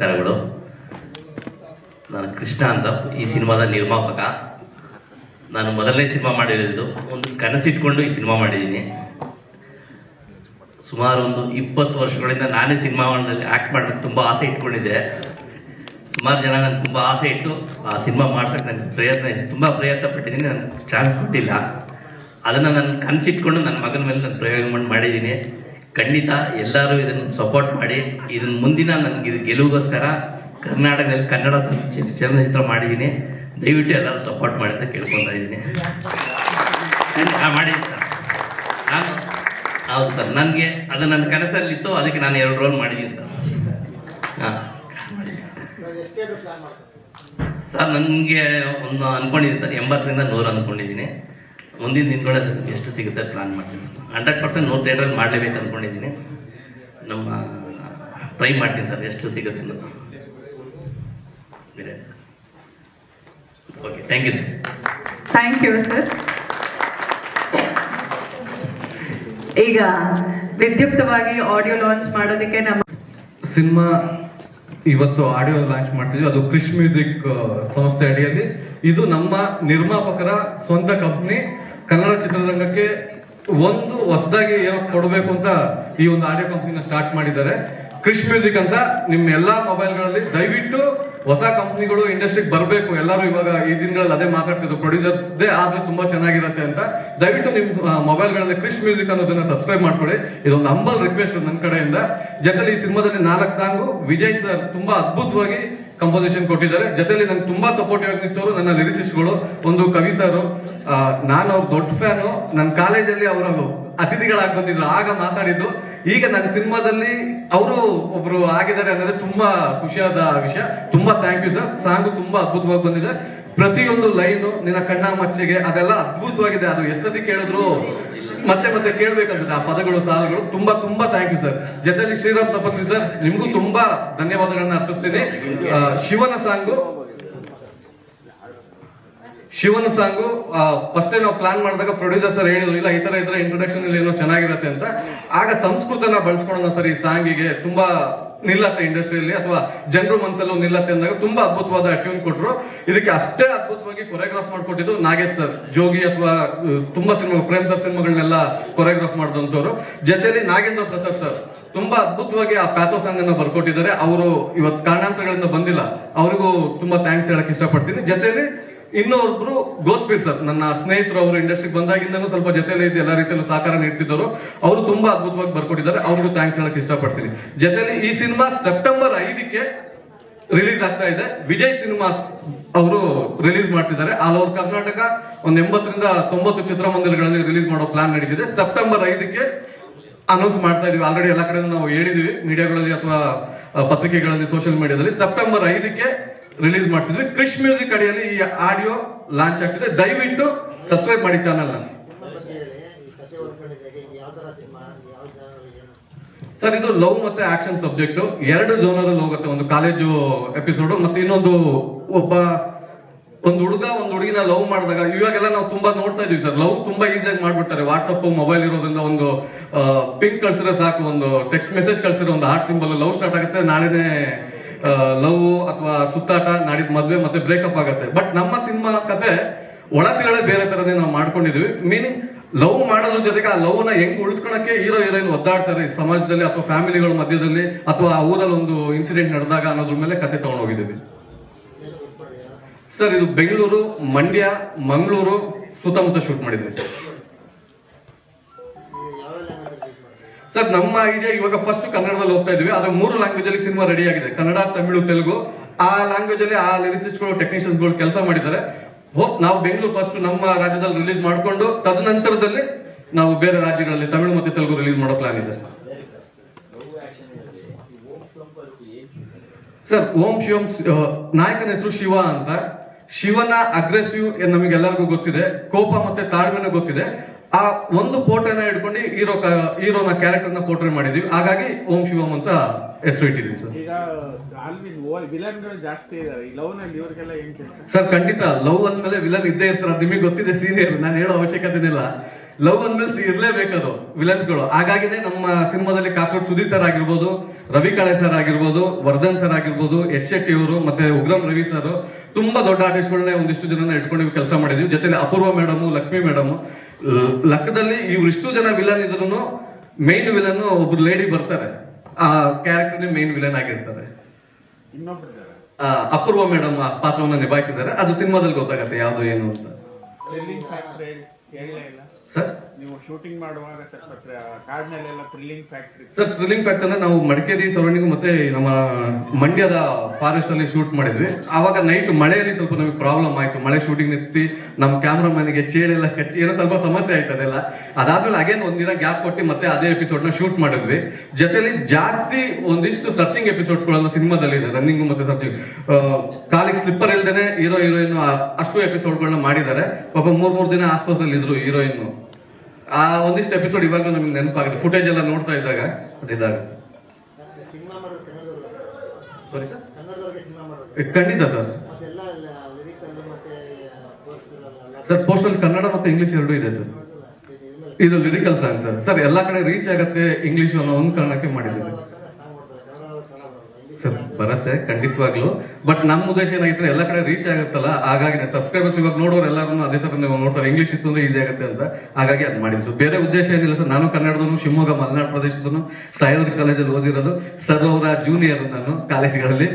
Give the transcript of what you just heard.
ನಮಸ್ಕಾರಗಳು ನಾನು ಕೃಷ್ಣ ಅಂತ ಈ ಸಿನಿಮಾದ ನಿರ್ಮಾಪಕ. ನಾನು ಮೊದಲನೇ ಸಿನಿಮಾ ಮಾಡಿರೋದು. ಒಂದು ಕನಸಿಟ್ಕೊಂಡು ಈ ಸಿನಿಮಾ ಮಾಡಿದ್ದೀನಿ. ಸುಮಾರು ಒಂದು ಇಪ್ಪತ್ತು ವರ್ಷಗಳಿಂದ ನಾನೇ ಸಿನಿಮಾಗಳಲ್ಲಿ ಆ್ಯಕ್ಟ್ ಮಾಡಬೇಕು ತುಂಬ ಆಸೆ ಇಟ್ಕೊಂಡಿದ್ದೆ. ಸುಮಾರು ಜನ ನನಗೆ ತುಂಬ ಆಸೆ ಇಟ್ಟು ಆ ಸಿನಿಮಾ ಮಾಡ್ಸಕ್ಕೆ ನನಗೆ ಪ್ರಯತ್ನ ತುಂಬ ಪ್ರಯತ್ನ ಪಟ್ಟಿದ್ದೀನಿ, ನನಗೆ ಚಾನ್ಸ್ ಕೊಟ್ಟಿಲ್ಲ. ಅದನ್ನು ನಾನು ಕನಸಿಟ್ಕೊಂಡು ನನ್ನ ಮಗನ ಮೇಲೆ ನಾನು ಪ್ರಯೋಗ ಮಾಡಿ ಮಾಡಿದ್ದೀನಿ. ಖಂಡಿತ ಎಲ್ಲರೂ ಇದನ್ನು ಸಪೋರ್ಟ್ ಮಾಡಿ. ಇದನ್ನು ಮುಂದಿನ ನನಗೆ ಇದು ಗೆಲುವಿಗೋಸ್ಕರ ಕರ್ನಾಟಕದಲ್ಲಿ ಕನ್ನಡ ಚಲ- ಚಲ- ಚಲನಚಿತ್ರ ಮಾಡಿದ್ದೀನಿ. ದಯವಿಟ್ಟು ಎಲ್ಲರೂ ಸಪೋರ್ಟ್ ಮಾಡಿ ಅಂತ ಕೇಳ್ಕೊತಾ ಇದ್ದೀನಿ. ಮಾಡಿ ಸರ್ ನಾನು ಹೌದು ಸರ್, ನನಗೆ ಅದು ನನ್ನ ಕನಸಲ್ಲಿತ್ತು, ಅದಕ್ಕೆ ನಾನು ಎರಡು ರೋಲ್ ಮಾಡಿದ್ದೀನಿ ಸರ್. ಹಾಂ. ಸರ್, ನನಗೆ ಒಂದು ಅನ್ಕೊಂಡಿದ್ದೀನಿ ಸರ್, ಎಂಬತ್ತರಿಂದ ನೂರು ಅನ್ಕೊಂಡಿದ್ದೀನಿ. ಮುಂದಿನ ದಿನಗಳಲ್ಲಿ ಎಷ್ಟು ಸಿಗುತ್ತೆ ಪ್ಲಾನ್ ಮಾಡ್ತೀನಿ. ಸರ್ ಹಂಡ್ರೆಡ್ ಪರ್ಸೆಂಟ್ ನೂರು ಥಿಯೇಟ್ರಲ್ಲಿ ಮಾಡಲೇಬೇಕು ಅಂದ್ಕೊಂಡಿದ್ದೀನಿ ನಮ್ಮ ಟ್ರೈ ಮಾಡ್ತೀನಿ ಸರ್ ಎಷ್ಟು ಸಿಗುತ್ತೆ ಅನ್ನೋದು. ಬೇರೆ sir. Okay thank you sir thank you sir ಈಗ ವಿದ್ಯುಕ್ತವಾಗಿ ಆಡಿಯೋ ಲಾಂಚ್ ಮಾಡೋದಕ್ಕೆ ನಮ್ಮ ಸಿನಿಮಾ ಇವತ್ತು ಆಡಿಯೋ ಲಾಂಚ್ ಮಾಡ್ತಿದ್ವಿ. ಅದು ಕ್ರಿಶ್ ಮ್ಯೂಸಿಕ್ ಸಂಸ್ಥೆ ಅಡಿಯಲ್ಲಿ. ಇದು ನಮ್ಮ ನಿರ್ಮಾಪಕರ ಸ್ವಂತ ಕಂಪ್ನಿ ಕನ್ನಡ ಚಿತ್ರರಂಗಕ್ಕೆ ಒಂದು ಹೊಸದಾಗಿ ಏನೋ ಕೊಡಬೇಕು ಅಂತ ಈ ಒಂದು ಆಡಿಯೋ ಕಂಪ್ನಿನ ಸ್ಟಾರ್ಟ್ ಮಾಡಿದ್ದಾರೆ. ಕ್ರಿಶ್ ಮ್ಯೂಸಿಕ್ ಅಂತ ನಿಮ್ಮ ಎಲ್ಲಾ ಮೊಬೈಲ್ಗಳಲ್ಲಿ ದಯವಿಟ್ಟು ಹೊಸ ಕಂಪ್ನಿಗಳು ಇಂಡಸ್ಟ್ರಿಗೆ ಬರಬೇಕು. ಎಲ್ಲರೂ ಇವಾಗ ಈ ದಿನಗಳಲ್ಲಿ ಅದೇ ಮಾತಾಡ್ತಿದ್ರು. ಪ್ರೊಡ್ಯೂಸರ್ಸ್ದೇ ಆದ್ರೆ ತುಂಬಾ ಚೆನ್ನಾಗಿರುತ್ತೆ ಅಂತ. ದಯವಿಟ್ಟು ನಿಮ್ಮ ಮೊಬೈಲ್ಗಳಲ್ಲಿ ಕ್ರಿಶ್ ಮ್ಯೂಸಿಕ್ ಅನ್ನೋದನ್ನ ಸಬ್ಸ್ಕ್ರೈಬ್ ಮಾಡ್ಕೊಳ್ಳಿ. ಇದೊಂದು ಅಂಬಲ್ ರಿಕ್ವೆಸ್ಟ್ ನನ್ನ ಕಡೆಯಿಂದ. ಜೊತೆಲಿ ಈ ಸಿನಿಮಾದಲ್ಲಿ ನಾಲ್ಕು ಸಾಂಗು ವಿಜಯ್ ಸರ್ ತುಂಬಾ ಅದ್ಭುತವಾಗಿ ಕಂಪೋಸಿಷನ್ ಕೊಟ್ಟಿದ್ದಾರೆ. ಜೊತೆಲಿ ನಂಗೆ ತುಂಬಾ ಸಪೋರ್ಟಿವ್ ಆಗಿ ನಿಂತವರು ನನ್ನ ಲಿರಿಸಿಸ್ಟ್ಗಳು ಒಂದು ಕವಿ ಸರ್ ನಾನು ಅವ್ರ ದೊಡ್ಡ ಫ್ಯಾನು ನನ್ನ ಕಾಲೇಜಲ್ಲಿ ಅವರು ಅತಿಥಿಗಳಾಗಿ ಬಂದಿದ್ರು. ಆಗ ಮಾತಾಡಿದ್ದು, ಈಗ ನನ್ನ ಸಿನಿಮಾದಲ್ಲಿ ಅವರು ಒಬ್ರು ಆಗಿದ್ದಾರೆ ಅನ್ನೋದೇ ತುಂಬಾ ಖುಷಿಯಾದ ವಿಷಯ. ತುಂಬಾ ಥ್ಯಾಂಕ್ ಯು ಸರ್ ಸಾಂಗು ತುಂಬಾ ಅದ್ಭುತವಾಗಿ ಬಂದಿದೆ. ಪ್ರತಿಯೊಂದು ಲೈನು ನಿನ್ನ ಕಣ್ಣ ಮಚ್ಚೆಗೆ ಅದೆಲ್ಲ ಅದ್ಭುತವಾಗಿದೆ. ಅದು ಎಷ್ಟೊತ್ತಿ ಕೇಳಿದ್ರು? ಮತ್ತೆ ಮತ್ತೆ ಕೇಳ್ಬೇಕನ್ಸುತ್ತೆ ಆ ಪದಗಳು, ಸಾಲುಗಳು. ತುಂಬಾ ತುಂಬಾ ಥ್ಯಾಂಕ್ ಯು ಸರ್ ಜೊತೆಲಿ ಶ್ರೀರಾಮ್ ತಪಸ್ವಿ ಸರ್ ನಿಮಗೂ ತುಂಬಾ ಧನ್ಯವಾದಗಳನ್ನ ಅರ್ಪಿಸ್ತೀನಿ. ಶಿವನ ಸಾಂಗು. ಶಿವನ ಸಾಂಗು ಫಸ್ಟ್ ನಾವು ಪ್ಲಾನ್ ಮಾಡಿದಾಗ ಪ್ರೊಡ್ಯೂಸರ್ ಸರ್ ಹೇಳಿದ್ರು, ಇಲ್ಲ, ಈ ತರ ಇದ್ರೆ ಇಂಟ್ರೊಡಕ್ಷನ್ ಏನೋ ಚೆನ್ನಾಗಿರುತ್ತೆ ಅಂತ. ಆಗ ಸಂಸ್ಕೃತನ ಬಳಸ್ಕೊಳೋಣ ಸರ್ ಈ ಸಾಂಗಿಗೆ ತುಂಬಾ ನಿಲ್ಲತ್ತೆ ಇಂಡಸ್ಟ್ರಿಯಲ್ಲಿ ಅಥವಾ ಜನರು ಮನಸ್ಸಲ್ಲೂ ನಿಲ್ಲತ್ತೆ ಅಂದಾಗ ತುಂಬಾ ಅದ್ಭುತವಾದ ಟ್ಯೂನ್ ಕೊಟ್ಟರು ಇದಕ್ಕೆ ಅಷ್ಟೇ ಅದ್ಭುತವಾಗಿ ಕೊರಿಯೋಗ್ರಾಫ್ ಮಾಡ್ಕೊಟ್ಟಿದ್ದು ನಾಗೇಶ್ ಸರ್. ಜೋಗಿ ಅಥವಾ ತುಂಬಾ ಸಿನಿಮಾ, ಪ್ರೇಮ್ ಸರ್ ಸಿನಿಮಾಗಳನ್ನೆಲ್ಲ ಕೊರಿಯೋಗ್ರಾಫ್ ಮಾಡಿದಂಥವ್ರು. ಜೊತೆಲಿ ನಾಗೇಂದ್ರ ಪ್ರಸಾದ್ ಸರ್, ತುಂಬಾ ಅದ್ಭುತವಾಗಿ ಆ ಪ್ಯಾಥೋ ಸಾಂಗ್ ಅನ್ನು ಬರ್ಕೊಟ್ಟಿದ್ದಾರೆ. ಅವರು ಇವತ್ತು ಕಾರಣಾಂತರಗಳಿಂದ ಬಂದಿಲ್ಲ. ಅವರಿಗೂ ತುಂಬಾ ಥ್ಯಾಂಕ್ಸ್ ಹೇಳಕ್ ಇಷ್ಟಪಡ್ತೀನಿ. ಜೊತೆಲಿ ಇನ್ನೊಬ್ರು ಗೋಸ್ಪೀರ್ ಸರ್ ನನ್ನ ಸ್ನೇಹಿತರು ಅವರು ಇಂಡಸ್ಟ್ರಿಗೆ ಬಂದಾಗಿಂದನೂ ಸ್ವಲ್ಪ ಜೊತೆಲಿ ಇದ್ದು ಎಲ್ಲ ರೀತಿಯಲ್ಲೂ ಸಹಕಾರ ನೀಡ್ತಿದ್ದರು ಅವರು ತುಂಬಾ ಅದ್ಭುತವಾಗಿ ಬರ್ಕೊಟ್ಟಿದ್ದಾರೆ. ಅವ್ರಿಗೂ ಥ್ಯಾಂಕ್ಸ್ ಹೇಳಕ್ ಇಷ್ಟಪಡ್ತೀನಿ. ಜೊತೆಲಿ ಈ ಸಿನಿಮಾ ಸೆಪ್ಟೆಂಬರ್ ಐದಕ್ಕೆ ರಿಲೀಸ್ ಆಗ್ತಾ ಇದೆ. ವಿಜಯ್ ಸಿನಿಮಾಸ್ ಅವರು ರಿಲೀಸ್ ಮಾಡ್ತಿದ್ದಾರೆ. ಆಲ್ ಓವರ್ ಕರ್ನಾಟಕ ಒಂದ್ ಎಂಬತ್ತರಿಂದ ತೊಂಬತ್ತು ಚಿತ್ರಮಂದಿರಗಳಲ್ಲಿ ರಿಲೀಸ್ ಮಾಡೋ ಪ್ಲಾನ್ ನಡೀತಿದೆ. ಸೆಪ್ಟೆಂಬರ್ ಐದಕ್ಕೆ ಅನೌನ್ಸ್ ಮಾಡ್ತಾ ಇದೀವಿ. ಆಲ್ರೆಡಿ ಎಲ್ಲ ಕಡೆ ನಾವು ಹೇಳಿದೀವಿ. ಮೀಡಿಯಾಗಳಲ್ಲಿ ಅಥವಾ ಪತ್ರಿಕೆಗಳಲ್ಲಿ ಸೋಷಿಯಲ್ ಮೀಡಿಯಾದಲ್ಲಿ ಸೆಪ್ಟೆಂಬರ್ ಐದಕ್ಕೆ ರಿಲೀಸ್ ಮಾಡ್ತಿದ್ವಿ ಕ್ರಿಶ್ ಮ್ಯೂಸಿಕ್ ಅಡಿಯಲ್ಲಿ ಈ ಆಡಿಯೋ ಲಾಂಚ್ ಆಗ್ತಿದೆ. ದಯವಿಟ್ಟು ಸಬ್ಸ್ಕ್ರೈಬ್ ಮಾಡಿ ಚಾನಲ್ ಸರ್, ಇದು ಲವ್ ಮತ್ತೆ ಆಕ್ಷನ್ ಸಬ್ಜೆಕ್ಟ್ ಎರಡು ಜೋನರ್ ಹೋಗುತ್ತೆ ಒಂದು ಕಾಲೇಜು ಎಪಿಸೋಡ್ ಮತ್ತೆ ಇನ್ನೊಂದು ಒಬ್ಬ ಒಂದು ಹುಡುಗ, ಒಂದು ಹುಡುಗಿನ ಲವ್ ಮಾಡಿದಾಗ ಇವಾಗೆಲ್ಲ ನಾವು ತುಂಬಾ ನೋಡ್ತಾ ಇದೀವಿ ಸರ್. ಲವ್ ತುಂಬಾ ಈಸಿಯಾಗಿ ಮಾಡ್ಬಿಡ್ತಾರೆ ವಾಟ್ಸಪ್ ಮೊಬೈಲ್ ಇರೋದ್ರಿಂದ ಒಂದು ಪಿಂಕ್ ಕಳ್ಸಿರೋ ಸಾಕು, ಒಂದು ಟೆಕ್ಸ್ಟ್ ಮೆಸೇಜ್ ಕಳ್ಸಿದ್ರೆ ಒಂದು ಹಾರ್ಟ್ ಸಿಂಬಲ್ ಲವ್ ಸ್ಟಾರ್ಟ್ ಆಗುತ್ತೆ. ನಾಳೆನೆ ಲವ್ ಅಥವಾ ಸುತ್ತಾಟ ನಾಡಿದ ಮದ್ವೆ ಮತ್ತೆ ಬ್ರೇಕಪ್ ಆಗುತ್ತೆ. ಬಟ್ ನಮ್ಮ ಸಿನಿಮಾ ಕತೆ ಒಳತಿಗಳೇ ಬೇರೆ ತರನೇ ನಾವು ಮಾಡ್ಕೊಂಡಿದ್ವಿ. ಮೀನಿಂಗ್ ಲವ್ ಮಾಡೋದ್ರ ಜೊತೆಗೆ ಆ ಲವ್ನ ಹೆಂಗ್ ಉಳಿಸ್ಕೊಳಕ್ಕೆ ಹೀರೋ, ಹೀರೋಯಿನ್ ಒದ್ದಾಡ್ತಾರೆ ಈ ಸಮಾಜದಲ್ಲಿ ಅಥವಾ ಫ್ಯಾಮಿಲಿಗಳ ಮಧ್ಯದಲ್ಲಿ ಅಥವಾ ಆ ಊರಲ್ಲಿ ಒಂದು ಇನ್ಸಿಡೆಂಟ್ ನಡೆದಾಗ ಅನ್ನೋದ್ರ ಮೇಲೆ ಕತೆ ತಗೊಂಡೋಗಿದ್ದೀವಿ. ಸರ್ ಇದು ಬೆಂಗಳೂರು, ಮಂಡ್ಯ, ಮಂಗಳೂರು ಸುತ್ತಮುತ್ತ ಶೂಟ್ ಮಾಡಿದ್ವಿ ಸರ್, ನಮ್ಮ ಐಡಿಯಾ ಇವಾಗ ಫಸ್ಟ್ ಕನ್ನಡದಲ್ಲಿ ಹೋಗ್ತಾ ಇದೀವಿ ಆದ್ರೆ ಮೂರು ಲ್ಯಾಂಗ್ವೇಜ್ ಅಲ್ಲಿ ಸಿನಿಮಾ ರೆಡಿ ಆಗಿದೆ. ಕನ್ನಡ, ತಮಿಳು, ತೆಲುಗು. ಆ ಲ್ಯಾಂಗ್ವೇಜ್ ಅಲ್ಲಿ ಆ ಲಿರಿಸಿಸ್ಟ್ಗಳು ಟೆಕ್ನಿಷಿಯನ್ಸ್ಗಳು ಕೆಲಸ ಮಾಡಿದ್ದಾರೆ. ಹೋಪ್ ನಾವು ಬೆಂಗಳೂರು ಫಸ್ಟ್ ನಮ್ಮ ರಾಜ್ಯದಲ್ಲಿ ರಿಲೀಸ್ ಮಾಡಿಕೊಂಡು, ತದನಂತರದಲ್ಲಿ ನಾವು ಬೇರೆ ರಾಜ್ಯಗಳಲ್ಲಿ ತಮಿಳು ಮತ್ತು ತೆಲುಗು ರಿಲೀಸ್ ಮಾಡೋ ಪ್ಲಾನ್ ಇದೆ. ಸರ್, ಓಂ ಶಿವಂ ನಾಯಕನ ಹೆಸರು ಶಿವ ಅಂತ. ಶಿವನ ಅಗ್ರೆಸಿವ್ ನಮಗೆಲ್ಲರಿಗೂ ಗೊತ್ತಿದೆ. ಕೋಪ ಮತ್ತೆ ತಾಳ್ಮೆನೂ ಗೊತ್ತಿದೆ. ಆ ಒಂದು ಫೋಟೋನ ಹಿಡ್ಕೊಂಡು ಹೀರೋ ಹೀರೋನ ಕ್ಯಾರೆಕ್ಟರ್ನ ಪೋರ್ಟ್ರೇ ಮಾಡಿದೀವಿ. ಹಾಗಾಗಿ ಓಂ ಶಿವಂ ಅಂತ ಹೆಸರು ಇಟ್ಟಿದ್ವಿ ಸರ್. ಈಗ ಆಲ್ವೇಸ್ ವಿಲನ್ಗಳು ಜಾಸ್ತಿ ಇದಾರೆ. ಈ ಲವ್ನಲ್ಲಿ ಇವ್ರಿಗೆಲ್ಲ ಏನ್ ಕೆಲಸ? ಸರ್ ಖಂಡಿತ. ಲವ್ ಅಂದ್ಮೇಲೆ ವಿಲನ್ ಇದ್ದೇ ಇರ್ತಾರೆ. ನಿಮಗೆ ಗೊತ್ತಿದೆ ಸೀನಿಯರ್ ನಾನು ಹೇಳೋ ಅವಶ್ಯಕತೆ ಇಲ್ಲ ಲವ್ ಅಂದ್ಮೇಲೆ ಇರ್ಲೇಬೇಕದು ವಿಲನ್ಸ್ಗಳು. ಹಾಗಾಗಿನೇ ನಮ್ಮ ಸಿನಿಮಾದಲ್ಲಿ ಕಾಕ್ರೋಚ್ ಸುದೀಪ್ ಸರ್ ಆಗಿರ್ಬೋದು ರವಿ ಕಾಳೆ ಸರ್ ಆಗಿರ್ಬೋದು ವರ್ಧನ್ ಸರ್ ಆಗಿರ್ಬೋದು ಎಸ್ ಶೆಟ್ಟಿ ಅವರು ಮತ್ತೆ ಉಗ್ರಂ ರವಿ ಸರ್ ತುಂಬಾ ದೊಡ್ಡ ಆರ್ಟಿಸ್ಟ್ಗಳನ್ನ ಒಂದಿಷ್ಟು ಜನನ ಇಟ್ಕೊಂಡು ಕೆಲಸ ಮಾಡಿದ್ವಿ. ಜೊತೆಲಿ ಅಪೂರ್ವ ಮೇಡಮ್ ಲಕ್ಷ್ಮಿ ಮೇಡಮ್. ಲಕ್ಕದಲ್ಲಿ ಇವ್ರಿಷ್ಟು ಜನ ವಿಲನ್ ಇದ್ರು ಮೇನ್ ವಿಲನ್ ಒಬ್ರು ಲೇಡಿ ಬರ್ತಾರೆ. ಆ ಕ್ಯಾರೆಕ್ಟರ್ ಮೇನ್ ವಿಲನ್ ಆಗಿರ್ತಾರೆ. ಅಪೂರ್ವ ಮೇಡಮ್ ಆ ಪಾತ್ರವನ್ನ ನಿಭಾಯಿಸಿದ್ದಾರೆ. ಅದು ಸಿನಿಮಾದಲ್ಲಿ ಗೊತ್ತಾಗತ್ತೆ ಯಾವ್ದು ಏನು ಅಂತ. ಸರ್? ನೀವು ಶೂಟಿಂಗ್ ಮಾಡುವಾಗ ಕಾಡಿನಲ್ಲೆಲ್ಲ ಸರ್ ನಾವು ಮಡಿಕೇರಿ ಸರೌಂಡಿಂಗ್ ಮತ್ತೆ ನಮ್ಮ ಮಂಡ್ಯದ ಫಾರೆಸ್ಟ್ ಅಲ್ಲಿ ಶೂಟ್ ಮಾಡಿದ್ವಿ. ಆವಾಗ ನೈಟ್ ಮಳೆಯಲ್ಲಿ ಸ್ವಲ್ಪ ನಮಗೆ ಪ್ರಾಬ್ಲಮ್ ಆಯ್ತು. ಮಳೆ ಶೂಟಿಂಗ್ ನಿಂತಿ ನಮ್ಮ ಕ್ಯಾಮ್ರಾಮನ್ಗೆ ಚೇಳೆಲ್ಲ ಕಚ್ಚಿ, ಏನೋ ಸ್ವಲ್ಪ ಸಮಸ್ಯೆ ಆಯ್ತು ಅದೆಲ್ಲ. ಅದಾದ್ಮೇಲೆ ಅಗೇನ್ ಒಂದಿನ ಗ್ಯಾಪ್ ಕೊಟ್ಟು ಮತ್ತೆ ಅದೇ ಎಪಿಸೋಡ್ನ ಶೂಟ್ ಮಾಡಿದ್ವಿ. ಜೊತೆಲಿ ಜಾಸ್ತಿ ಒಂದಿಷ್ಟು ಸರ್ಚಿಂಗ್ ಎಪಿಸೋಡ್ಸ್ ಗಳೆಲ್ಲ ಸಿನಿಮಾದಲ್ಲಿ ಇದೆ ರನ್ನಿಂಗ್ ಮತ್ತೆ ಸರ್ಚಿಂಗ್ ಕಾಲಿಗೆ ಸ್ಲಿಪ್ಪರ್ ಇಲ್ದೇನೆ ಹೀರೋ ಹೀರೋಯಿನ್ ಅಷ್ಟು ಎಪಿಸೋಡ್ಗಳನ್ನ ಮಾಡಿದ್ದಾರೆ. ಪಾಪ ಮೂರ್ ಮೂರ್ ದಿನ ಆಸ್ಪಾಸಲ್ಲಿ ಇದ್ರು ಹೀರೋಯಿನ್ ಆ ಒಂದಿಷ್ಟು ಎಪಿಸೋಡ್ ಇವಾಗ ನಮ್ಗೆ ನೆನಪಾಗುತ್ತೆ. ಫುಟೇಜ್ ಎಲ್ಲ ನೋಡ್ತಾ ಇದ್ದಾಗ ಅದಿದ್ದಾಗ ಸರಿ ಸಾರಿ ಖಂಡಿತ ಸರ್ ಸರ್ ಪೋಸ್ಟಲ್ ಕನ್ನಡ ಮತ್ತೆ ಇಂಗ್ಲಿಷ್ ಎರಡೂ ಇದೆ ಸರ್ ಇದು ಲಿರಿಕಲ್ ಸಾಂಗ್ ಸರ್ ಸರ್ ಎಲ್ಲಾ ಕಡೆ ರೀಚ್ ಆಗತ್ತೆ ಇಂಗ್ಲಿಷ್ ಅನ್ನೋ ಒಂದು ಕಾರಣಕ್ಕೆ ಮಾಡಿದ್ದೀವಿ ಸಾಂಗ್ ಮಾಡ್ತಾರೆ ಕನ್ನಡದವ್ರು ಕನ್ನಡ ಬರೋದು ಇಂಗ್ಲೀಷ್ ಸರ್ ಬರತ್ತೆ, ಖಂಡಿತವಾಗ್ಲು. ಬಟ್ ನಮ್ಮ ಉದ್ದೇಶ ಏನಾಗಿತ್ತು ಎಲ್ಲ ಕಡೆ ರೀಚ್ ಆಗುತ್ತಲ್ಲ, ಹಾಗಾಗಿ ಸಬ್ಸ್ಕ್ರೈಬರ್ಸ್ ಇವಾಗ ನೋಡೋರು ಎಲ್ಲರೂ ಅದೇ ತರ ನೀವು ನೋಡ್ತಾರೆ ಇಂಗ್ಲಿಷ್ ಇತ್ತು ಅಂದ್ರೆ ಈಸಿ ಆಗುತ್ತೆ ಅಂತ. ಹಾಗಾಗಿ ಅದು ಮಾಡಿದ್ದು. ಬೇರೆ ಉದ್ದೇಶ ಏನಿಲ್ಲ ಸರ್ ನಾನು ಕನ್ನಡದನು ಶಿವಮೊಗ್ಗ, ಮಲೆನಾಡು ಪ್ರದೇಶದನು ಸಹ್ಯಾದ್ರಿ ಕಾಲೇಜಲ್ಲಿ ಓದಿರೋದು ಸರ್ ಅವರ ಜೂನಿಯರ್ ನಾನು, ಕಾಲೇಜ್ಗಳಲ್ಲಿ.